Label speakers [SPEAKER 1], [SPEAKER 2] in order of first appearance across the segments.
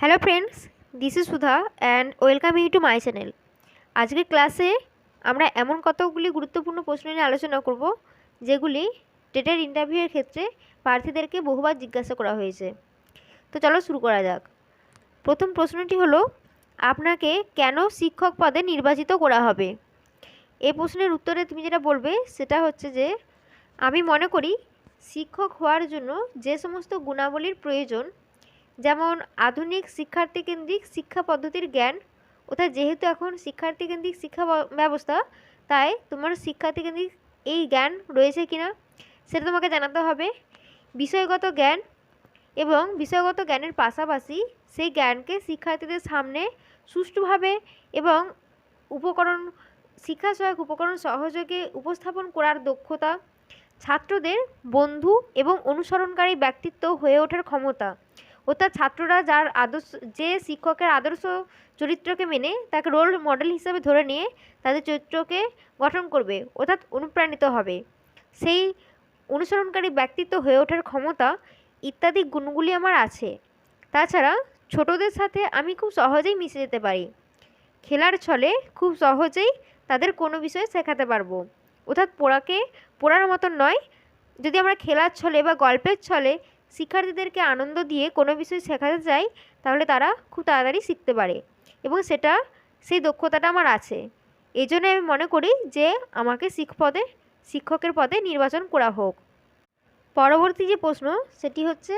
[SPEAKER 1] Hello friends this is Sudha and welcome you to my channel আজকের ক্লাসে আমরা এমন কতগুলি গুরুত্বপূর্ণ প্রশ্ন নিয়ে আলোচনা করব, যেগুলি টেটের ইন্টারভিউয়ের ক্ষেত্রে প্রার্থীদেরকে বহুবার জিজ্ঞাসা করা হয়েছে। তো চলো শুরু করা যাক। প্রথম প্রশ্নটি হলো, আপনাকে কেন শিক্ষক পদে নির্বাচিত করা হবে? এই প্রশ্নের উত্তরে তুমি যেটা বলবে, সেটা হচ্ছে যে, আমি মনে করি শিক্ষক হওয়ার জন্য যে সমস্ত গুণাবলীর প্রয়োজন যেমন আধুনিক শিক্ষার্থী কেন্দ্রিক শিক্ষা পদ্ধতির জ্ঞান, অর্থাৎ যেহেতু এখন শিক্ষার্থী কেন্দ্রিক শিক্ষা ব্যবস্থা, তাই তোমার শিক্ষার্থী কেন্দ্রিক এই জ্ঞান রয়েছে কিনা সেটা তোমাকে জানাতে হবে। বিষয়গত জ্ঞান এবং বিষয়গত জ্ঞানের পাশাপাশি সেই জ্ঞানকে শিক্ষার্থীদের সামনে সুষ্ঠুভাবে এবং উপকরণ শিক্ষা সহায়ক উপকরণ সহযোগে উপস্থাপন করার দক্ষতা, ছাত্রদের বন্ধু এবং অনুসরণকারী ব্যক্তিত্ব হয়ে ওঠার ক্ষমতা অর্থাৎ ছাত্ররা যার আদর্শ, যে শিক্ষকের আদর্শ চরিত্রকে মেনে তাকে রোল মডেল হিসেবে ধরে নিয়ে তাদের চরিত্রকে গঠন করবে, অর্থাৎ অনুপ্রাণিত হবে। সেই অনুসরণকারী ব্যক্তিত্ব হয়ে ওঠার ক্ষমতা ইত্যাদি গুণগুলি আমার আছে। তাছাড়া ছোটদের সাথে আমি খুব সহজেই মিশে যেতে পারি। খেলার ছলে খুব সহজেই তাদের কোনো বিষয়ে শেখাতে পারব। অর্থাৎ পড়াকে, পড়ার মতন নয়। যদি আমরা খেলার ছলে বা গল্পের ছলে শিক্ষার্থীদেরকে আনন্দ দিয়ে কোনো বিষয় শেখাতে চাই তাহলে তারা খুব তাড়াতাড়ি শিখতে পারে। এবং সেটা, সেই দক্ষতাটা আমার আছে। এই জন্য আমি মনে করি যে, আমাকে শিখ পদে, শিক্ষকের পদে নির্বাচন করা হোক। পরবর্তী যে প্রশ্ন, সেটি হচ্ছে,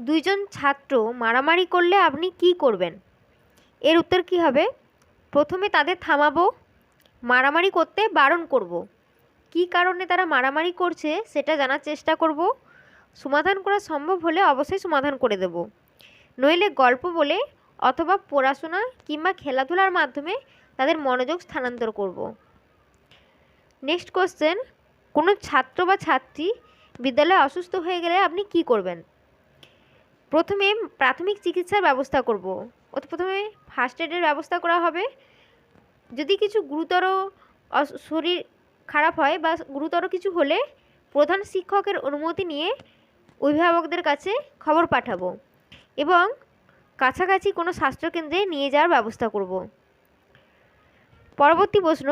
[SPEAKER 1] দুইজন ছাত্র মারামারি করলে আপনি কি করবেন? এর উত্তর কি হবে? প্রথমে তাদের থামাবো, মারামারি করতে বারণ করব। কী কারণে তারা মারামারি করছে, সেটা জানার চেষ্টা করব সমাধান করা সম্ভব হলে অবশ্যই সমাধান করে দেব। নইলে গল্প বলে অথবা পড়াশোনা কিংবা খেলাধুলার মাধ্যমে তাদের মনোযোগ স্থানান্তর করব। নেক্সট কোশ্চেন কোনো ছাত্র বা ছাত্রী বিদ্যালয়ে অসুস্থ হয়ে গেলে আপনি কি করবেন? প্রথমে প্রাথমিক চিকিৎসার ব্যবস্থা করব। প্রথমে ফার্স্ট এডের ব্যবস্থা করা হবে। যদি কিছু গুরুতর শরীর খারাপ হয় বা গুরুতর কিছু হলে প্রধান শিক্ষকের অনুমতি নিয়ে অভিভাবকদের কাছে খবর পাঠাবো এবং কাছাকাছি কোনো স্বাস্থ্যকেন্দ্রে নিয়ে যাওয়ার ব্যবস্থা করব। পরবর্তী প্রশ্ন,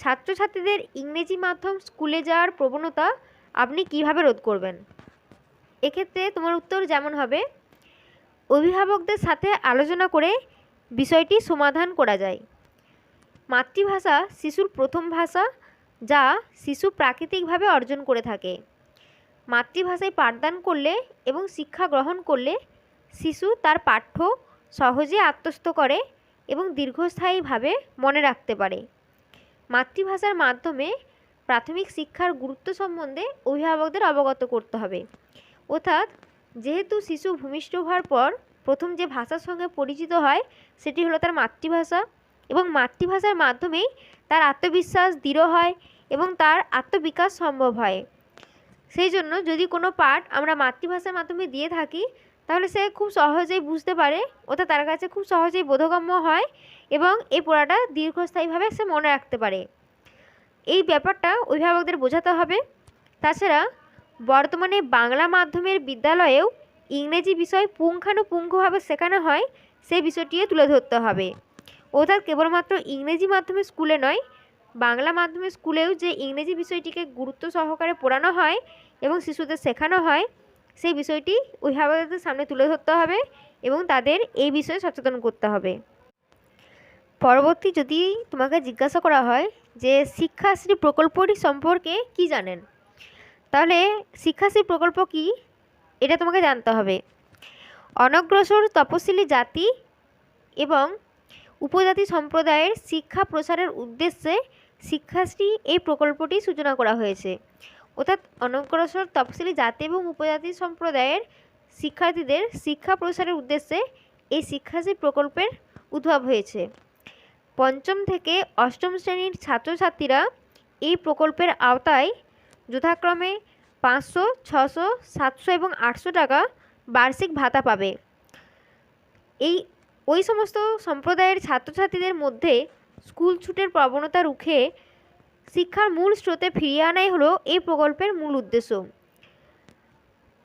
[SPEAKER 1] ছাত্রছাত্রীদের ইংরেজি মাধ্যম স্কুলে যাওয়ার প্রবণতা আপনি কীভাবে রোধ করবেন? এক্ষেত্রে তোমার উত্তর যেমন হবে, অভিভাবকদের সাথে আলোচনা করে বিষয়টি সমাধান করা যায়। মাতৃভাষা শিশুর প্রথম ভাষা যা শিশু প্রাকৃতিকভাবে অর্জন করে থাকে। মাতৃভাষায় পাঠদান করলে এবং শিক্ষা গ্রহণ করলে শিশু তার পাঠ্য সহজে আত্মস্থ করে এবং দীর্ঘস্থায়ীভাবে মনে রাখতে পারে। মাতৃভাষার মাধ্যমে প্রাথমিক শিক্ষার গুরুত্ব সম্বন্ধে অভিভাবকদের অবগত করতে হবে। অর্থাৎ যেহেতু শিশু ভূমিষ্ঠ হওয়ার পর প্রথম যে ভাষার সঙ্গে পরিচিত হয় সেটি হলো তার মাতৃভাষা এবং মাতৃভাষার মাধ্যমেই তার আত্মবিশ্বাস দৃঢ় হয় এবং তার আত্মবিকাশ সম্ভব হয়। সেই জন্য যদি কোনো পাঠ আমরা মাতৃভাষার মাধ্যমে দিয়ে থাকি, তাহলে সে খুব সহজেই বুঝতে পারে ওটা তার কাছে খুব সহজেই বোধগম্য হয় এবং এই পড়াটা দীর্ঘস্থায়ীভাবে সে মনে রাখতে পারে। এই ব্যাপারটা অভিভাবকদের বোঝাতে হবে। তাছাড়া বর্তমানে বাংলা মাধ্যমের বিদ্যালয়েও ইংরেজি বিষয় পুঙ্খানুপুঙ্খভাবে শেখানো হয় সেই বিষয়টিও তুলে ধরতে হবে। অর্থাৎ কেবলমাত্র ইংরেজি মাধ্যমে স্কুলে নয় বাংলা মাধ্যমে স্কুলেও যে ইংরেজি বিষয়টিকে গুরুত্ব সহকারে পড়ানো হয় এবং শিশুদের শেখানো হয়, সেই বিষয়টি অভিভাবকদের সামনে তুলে ধরতে হবে এবং তাদের এই বিষয়ে সচেতন করতে হবে। পরবর্তী যদি তোমাকে জিজ্ঞাসা করা হয় যে শিক্ষাশ্রী প্রকল্পটি সম্পর্কে কি জানেন? তাহলে শিক্ষাশ্রী প্রকল্প কি? এটা তোমাকে জানতে হবে। অনগ্রসর তপশিলি জাতি এবং উপজাতি সম্প্রদায়ের শিক্ষা প্রসারের উদ্দেশ্যে শিক্ষাশ্রী এই প্রকল্পটি সূচনা করা হয়েছে। অর্থাৎ অনগ্রসর তফসিলি জাতি এবং উপজাতি সম্প্রদায়ের শিক্ষার্থীদের শিক্ষা প্রসারের উদ্দেশ্যে এই শিক্ষাশ্রী প্রকল্পের উদ্ভব হয়েছে। পঞ্চম থেকে অষ্টম শ্রেণির ছাত্রছাত্রীরা এই প্রকল্পের আওতায় যথাক্রমে পাঁচশো, ছশো, সাতশো এবং আটশো টাকা বার্ষিক ভাতা পাবে। এই, ওই সমস্ত সম্প্রদায়ের ছাত্রছাত্রীদের মধ্যে স্কুল ছুটের প্রবণতা রুখে শিক্ষার মূল স্রোতে ফিরিয়ে আনাই হলো এই প্রকল্পের মূল উদ্দেশ্য।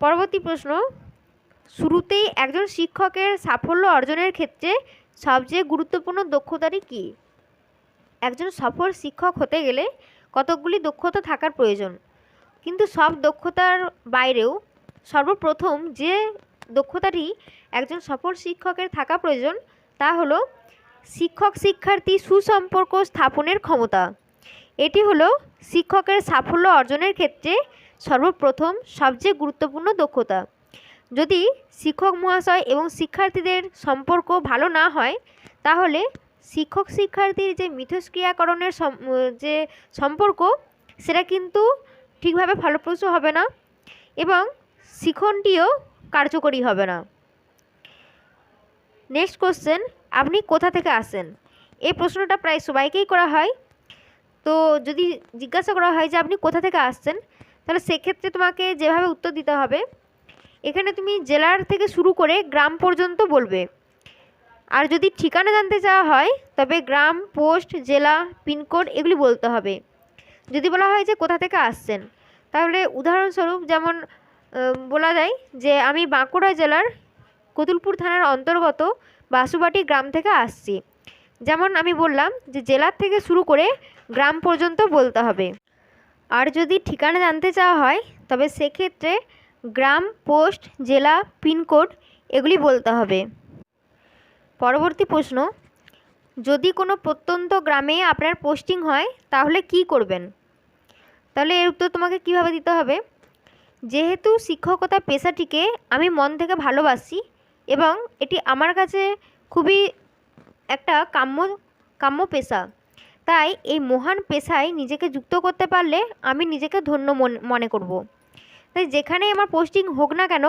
[SPEAKER 1] পরবর্তী প্রশ্ন, শুরুতেই একজন শিক্ষকের সাফল্য অর্জনের ক্ষেত্রে সবচেয়ে গুরুত্বপূর্ণ দক্ষতাটি কী? একজন সফল শিক্ষক হতে গেলে কতকগুলি দক্ষতা থাকার প্রয়োজন, কিন্তু সব দক্ষতার বাইরেও সর্বপ্রথম যে দক্ষতাটি একজন সফল শিক্ষকের থাকা প্রয়োজন তা হলো শিক্ষক শিক্ষার্থী সুসম্পর্ক স্থাপনের ক্ষমতা। এটি হলো শিক্ষকের সাফল্য অর্জনের ক্ষেত্রে সর্বপ্রথম সবচেয়ে গুরুত্বপূর্ণ দক্ষতা। যদি শিক্ষক মহাশয় এবং শিক্ষার্থীদের সম্পর্ক ভালো না হয়, তাহলে শিক্ষক শিক্ষার্থীর যে মিথস্ক্রিয়াকরণের যে সম্পর্ক, সেটা কিন্তু ঠিকভাবে ফলপ্রসূ হবে না এবং শিখনটিও কার্যকরী হবে না। নেক্সট কোশ্চেন আপনি কোথা থেকে আসেন এই প্রশ্নটা প্রায় সবাইকেই করা হয়। তো যদি জিজ্ঞাসা করা হয় যে আপনি কোথা থেকে আসছেন, তাহলে সেক্ষেত্রে তোমাকে যেভাবে উত্তর দিতে হবে, এখানে তুমি জেলার থেকে শুরু করে গ্রাম পর্যন্ত বলবে। আর যদি ঠিকানা জানতে চাওয়া হয়, তবে গ্রাম, পোস্ট, জেলা, পিনকোড এগুলি বলতে হবে। যদি বলা হয় যে কোথা থেকে আসছেন, তাহলে উদাহরণস্বরূপ যেমন বলা যায় যে আমি বাঁকুড়া জেলার কতুলপুর থানার অন্তর্গত বাসুবাটি গ্রাম থেকে আসছি। যেমন আমি বললাম যে জেলার থেকে শুরু করে গ্রাম পর্যন্ত বলতে হবে। আর যদি ঠিকানা জানতে চাওয়া হয়, তবে সেক্ষেত্রে গ্রাম, পোস্ট, জেলা, পিনকোড এগুলি বলতে হবে। পরবর্তী প্রশ্ন, যদি কোনো প্রত্যন্ত গ্রামে আপনার পোস্টিং হয়, তাহলে কি করবেন? তাহলে এর উত্তর তোমাকে কীভাবে দিতে হবে? যেহেতু শিক্ষকতা পেশাটিকে আমি মন থেকে ভালোবাসি এবং এটি আমার কাছে খুবই একটা কাম্য কাম্য পেশা। তাই এই মহান পেশায় নিজেকে যুক্ত করতে পারলে আমি নিজেকে ধন্য মন- করব। তাই যেখানেই আমার পোস্টিং হোক না কেন,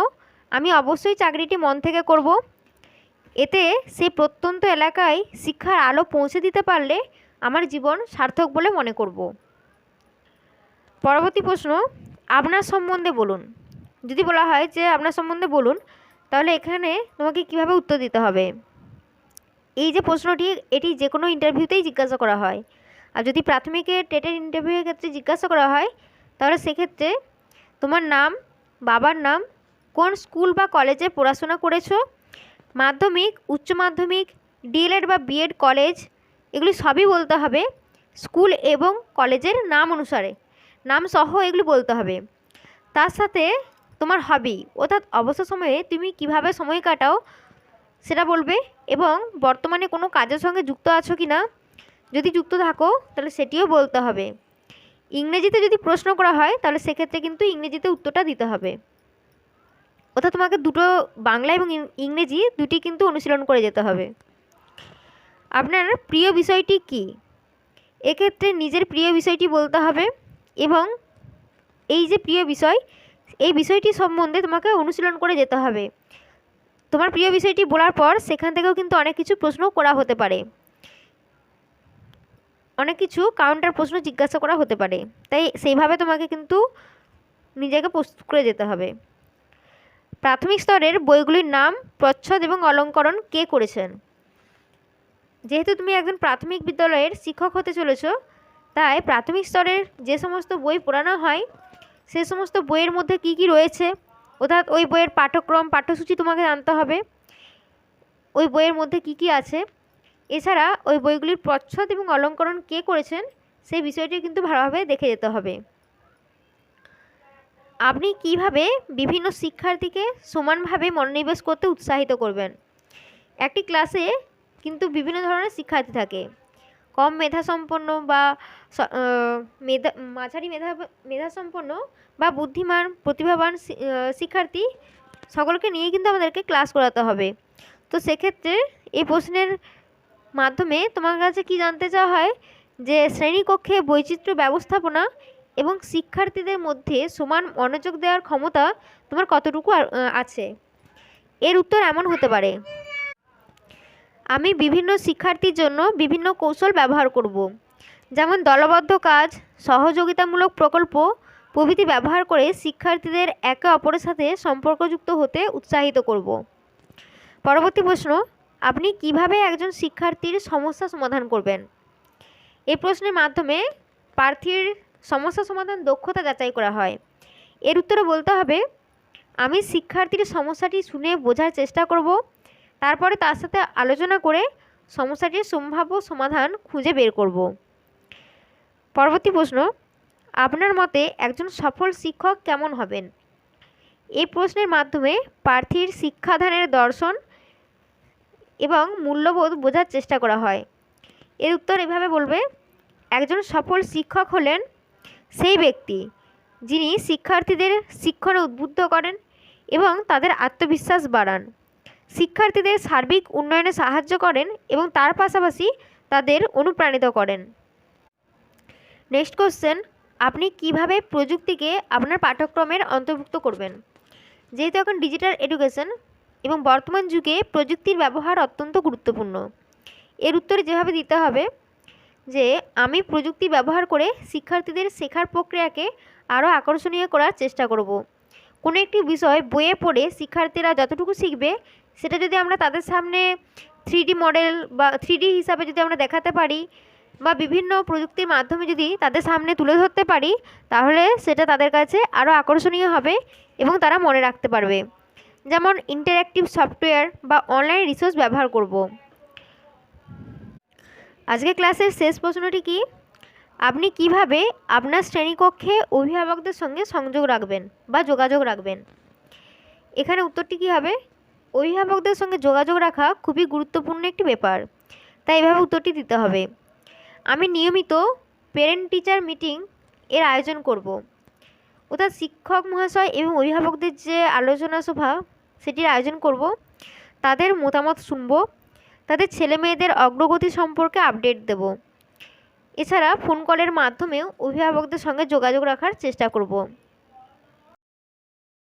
[SPEAKER 1] আমি অবশ্যই চাকরিটি মন থেকে করব। এতে সে প্রত্যন্ত এলাকায় শিক্ষার আলো পৌঁছে দিতে পারলে আমার জীবন সার্থক বলে মনে করব। পরবর্তী প্রশ্ন, আপনার সম্বন্ধে বলুন। যদি বলা হয় যে আপনার সম্বন্ধে বলুন তাহলে এখানে তোমাকে কীভাবে উত্তর দিতে হবে? এই যে প্রশ্নটি, এটি যে কোনো ইন্টারভিউতেই জিজ্ঞাসা করা হয়। আর যদি প্রাথমিকের টেটের ইন্টারভিউয়ের ক্ষেত্রে জিজ্ঞাসা করা হয়, তাহলে সেক্ষেত্রে তোমার নাম, বাবার নাম, কোন স্কুল বা কলেজে পড়াশোনা করেছ, মাধ্যমিক, উচ্চ মাধ্যমিক, ডিএলএড বা বিএড কলেজ, এগুলি সবই বলতে হবে স্কুল এবং কলেজের নাম অনুসারে। নাম সহ এগুলি বলতে হবে। তার সাথে তোমার হবি অর্থাৎ অবসর সময়ে তুমি কীভাবে সময় কাটাও সেটা বলবে এবং বর্তমানে কোনো কাজের সঙ্গে যুক্ত আছো কি না যদি যুক্ত থাকো তাহলে সেটিও বলতে হবে। ইংরেজিতে যদি প্রশ্ন করা হয় তাহলে সেক্ষেত্রে কিন্তু ইংরেজিতে উত্তরটা দিতে হবে। অর্থাৎ তোমাকে দুটো বাংলা এবং ইংরেজি দুটি কিন্তু অনুশীলন করে যেতে হবে। আপনার প্রিয় বিষয়টি কী? এক্ষেত্রে নিজের প্রিয় বিষয়টি বলতে হবে এবং এই যে প্রিয় বিষয় এই বিষয়টি সম্বন্ধে তোমাকে অনুশীলন করে যেতে হবে। তোমার প্রিয় বিষয়টি বলার পর সেখান থেকেও কিন্তু অনেক কিছু প্রশ্ন করা হতে পারে। অনেক কিছু কাউন্টার প্রশ্ন জিজ্ঞাসা করা হতে পারে। তাই সেইভাবে তোমাকে কিন্তু নিজেকে প্রস্তুত করে যেতে হবে। প্রাথমিক স্তরের বইগুলির নাম, প্রচ্ছদ এবং অলঙ্করণ কে করেছেন? যেহেতু তুমি একজন প্রাথমিক বিদ্যালয়ের শিক্ষক হতে চলেছ, তাই প্রাথমিক স্তরের যে সমস্ত বই পড়ানো হয় সে সমস্ত বইয়ের মধ্যে কি কি রয়েছে? অর্থাৎ ওই বইয়ের পাঠ্যক্রম, পাঠ্যসূচি তোমাকে জানতে হবে। ওই বইয়ের মধ্যে কি কি আছে? এছাড়া ওই বইগুলির প্রচ্ছদ এবং অলঙ্করণ কে করেছেন? সেই বিষয়টি কিন্তু ভালোভাবে দেখে যেতে হবে। আপনি কীভাবে বিভিন্ন শিক্ষার্থীকে সমানভাবে মনোনিবেশ করতে উৎসাহিত করবেন? একটি ক্লাসে কিন্তু বিভিন্ন ধরনের শিক্ষার্থী থাকে। কম মেধাসম্পন্ন বা মেধা, মাঝারি মেধা, মেধাসম্পন্ন বা বুদ্ধিমান, প্রতিভাবান শিক্ষার্থী সকলকে নিয়ে কিন্তু আমাদেরকে ক্লাস করাতে হবে। তো সেক্ষেত্রে এই প্রশ্নের মাধ্যমে তোমার কাছে কি জানতে চাওয়া হয়? যে শ্রেণীকক্ষে বৈচিত্র্য ব্যবস্থাপনা এবং শিক্ষার্থীদের মধ্যে সমান মনোযোগ দেওয়ার ক্ষমতা তোমার কতটুকু আছে? এর উত্তর এমন হতে পারে। আমি বিভিন্ন শিক্ষার্থীর জন্য বিভিন্ন কৌশল ব্যবহার করব। যেমন দলবদ্ধ কাজ, সহযোগিতামূলক প্রকল্প, প্রভৃতি ব্যবহার করে শিক্ষার্থীদের একে অপরের সাথে সম্পর্কযুক্ত হতে উৎসাহিত করব। পরবর্তী প্রশ্ন, আপনি কীভাবে একজন শিক্ষার্থীর সমস্যা সমাধান করবেন? এই প্রশ্নের মাধ্যমে প্রার্থীর সমস্যা সমাধান দক্ষতা যাচাই করা হয়। এর উত্তরে বলতে হবে, আমি শিক্ষার্থীর সমস্যাটি শুনে বোঝার চেষ্টা করব তারপরে তার সাথে আলোচনা করে সমস্যাটির সম্ভাব্য সমাধান খুঁজে বের করব। পরবর্তী প্রশ্ন, আপনার মতে একজন সফল শিক্ষক কেমন হবেন? এই প্রশ্নের মাধ্যমে প্রার্থীর শিক্ষাদানের দর্শন এবং মূল্যবোধ বোঝার চেষ্টা করা হয়। এর উত্তর এভাবে বলবে, একজন সফল শিক্ষক হলেন সেই ব্যক্তি যিনি শিক্ষার্থীদের শিক্ষণে উদ্বুদ্ধ করেন এবং তাদের আত্মবিশ্বাস বাড়ান। শিক্ষার্থীদের সার্বিক উন্নয়নে সাহায্য করেন এবং তার পাশাপাশি তাদের অনুপ্রাণিত করেন। নেক্সট কোশ্চেন আপনি কীভাবে প্রযুক্তিকে আপনার পাঠ্যক্রমের অন্তর্ভুক্ত করবেন? যেহেতু এখন ডিজিটাল এডুকেশন এবং বর্তমান যুগে প্রযুক্তির ব্যবহার অত্যন্ত গুরুত্বপূর্ণ। এর উত্তরে যেভাবে দিতে হবে, যে আমি প্রযুক্তি ব্যবহার করে শিক্ষার্থীদের শেখার প্রক্রিয়াকে আরও আকর্ষণীয় করার চেষ্টা করব। কোনো একটি বিষয় বইয়ে পড়ে শিক্ষার্থীরা যতটুকু শিখবে সেটা যদি আমরা তাদের সামনে থ্রি মডেল বা থ্রি হিসাবে যদি আমরা দেখাতে পারি বা বিভিন্ন প্রযুক্তির মাধ্যমে যদি তাদের সামনে তুলে ধরতে পারি, তাহলে সেটা তাদের কাছে আরও আকর্ষণীয় হবে এবং তারা মনে রাখতে পারবে। যেমন ইন্টারঅ্যাক্টিভ সফটওয়্যার বা অনলাইন রিসোর্স ব্যবহার করব। আজকে ক্লাসের শেষ প্রশ্নটি কি? আপনি কীভাবে আপনার শ্রেণীকক্ষে অভিভাবকদের সঙ্গে সংযোগ রাখবেন বা যোগাযোগ রাখবেন? এখানে উত্তরটি কী হবে? অভিভাবকদের সঙ্গে যোগাযোগ রাখা খুবই গুরুত্বপূর্ণ একটি ব্যাপার। তাই এভাবে উত্তরটি দিতে হবে। আমি নিয়মিত পেরেন্ট টিচার মিটিং এর আয়োজন করব। অর্থাৎ শিক্ষক মহাশয় এবং অভিভাবকদের যে আলোচনা সভা সেটির আয়োজন করব। তাদের মতামত শুনব। তাদের ছেলে মেয়েদের অগ্রগতি সম্পর্কে আপডেট দেব। এছাড়া ফোন কলের মাধ্যমেও অভিভাবকদের সঙ্গে যোগাযোগ রাখার চেষ্টা করব।